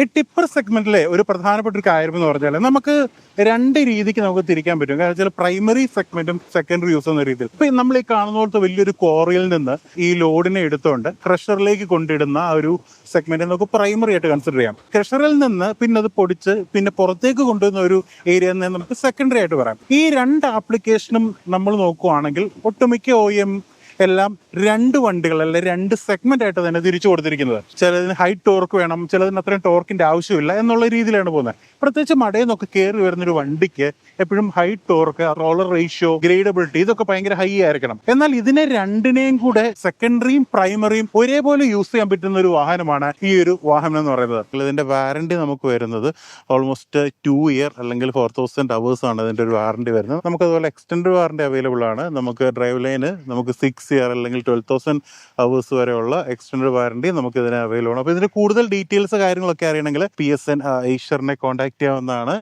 ഈ ടിപ്പർ സെഗ്മെന്റിലെ ഒരു പ്രധാനപ്പെട്ട ഒരു കാര്യം എന്ന് പറഞ്ഞാൽ നമുക്ക് രണ്ട് രീതിക്ക് നമുക്ക് തിരിക്കാൻ പറ്റും. കാരണം വെച്ചാൽ പ്രൈമറി സെഗ്മെന്റും സെക്കൻഡറി യൂസ് എന്ന രീതിയിൽ. ഇപ്പൊ നമ്മൾ ഈ കാണുന്ന പോലത്തെ വലിയൊരു കോറിയിൽ നിന്ന് ഈ ലോഡിനെ എടുത്തുകൊണ്ട് ക്രഷറിലേക്ക് കൊണ്ടിടുന്ന ആ ഒരു സെഗ്മെന്റ് നമുക്ക് പ്രൈമറി ആയിട്ട് കൺസിഡർ ചെയ്യാം. ക്രഷറിൽ നിന്ന് പിന്നെ അത് പൊടിച്ച് പിന്നെ പുറത്തേക്ക് കൊണ്ടുവരുന്ന ഒരു ഏരിയ നമുക്ക് സെക്കൻഡറി ആയിട്ട് പറയാം. ഈ രണ്ട് ആപ്ലിക്കേഷനും നമ്മൾ നോക്കുകയാണെങ്കിൽ ഒട്ടുമിക്ക ഒ എം എല്ലാം രണ്ട് വണ്ടികൾ അല്ലെ രണ്ട് സെഗ്മെന്റ് ആയിട്ട് തന്നെ തിരിച്ചു കൊടുത്തിരിക്കുന്നത്. ചിലതിന് ഹൈ ടോർക്ക് വേണം ചിലതിന് അത്രയും ടോർക്കിന്റെ ആവശ്യമില്ല എന്നുള്ള രീതിയിലാണ് പോകുന്നത്. പ്രത്യേകിച്ച് മടയിൽ നിന്നൊക്കെ കയറി വരുന്ന ഒരു വണ്ടിക്ക് എപ്പോഴും high torque roller ratio gradeability ഇതൊക്കെ ഭയങ്കര ഹൈ ആയിരിക്കണം. എന്നാൽ ഇതിനെ രണ്ടിനെയും കൂടെ സെക്കൻഡറിയും പ്രൈമറിയും ഒരേപോലെ യൂസ് ചെയ്യാൻ പറ്റുന്ന ഒരു വാഹനമാണ് ഈ ഒരു വാഹനം എന്ന് പറയുന്നത്. ഇതിന്റെ വാറണ്ടി നമുക്ക് വരുന്നത് ഓൾമോസ്റ്റ് ടു ഇയർ അല്ലെങ്കിൽ ഫോർ തൗസൻഡ് അവേഴ്സ് ആണ് ഇതിന്റെ ഒരു വാറണ്ടി വരുന്നത്. നമുക്ക് അതുപോലെ എക്സ്റ്റൻഡ് വാറണ്ടി അവൈലബിൾ ആണ്. നമുക്ക് ഡ്രൈവ് ലൈന് നമുക്ക് സിക്സ് ഇയർ അല്ലെങ്കിൽ ട്വൽവ് തൗസൻഡ് അവേഴ്സ് വരെയുള്ള എക്സ്റ്റൻഡ് വാറണ്ടി നമുക്ക് ഇതിന് അവൈലബിൾ ആണ്. അപ്പോൾ ഇതിന്റെ കൂടുതൽ ഡീറ്റെയിൽസ് കാര്യങ്ങളൊക്കെ അറിയണമെങ്കിൽ പി എസ് എൻ ഈശ്വറിനെ കോൺടാക്ട് ചെയ്യാവുന്നതാണ്.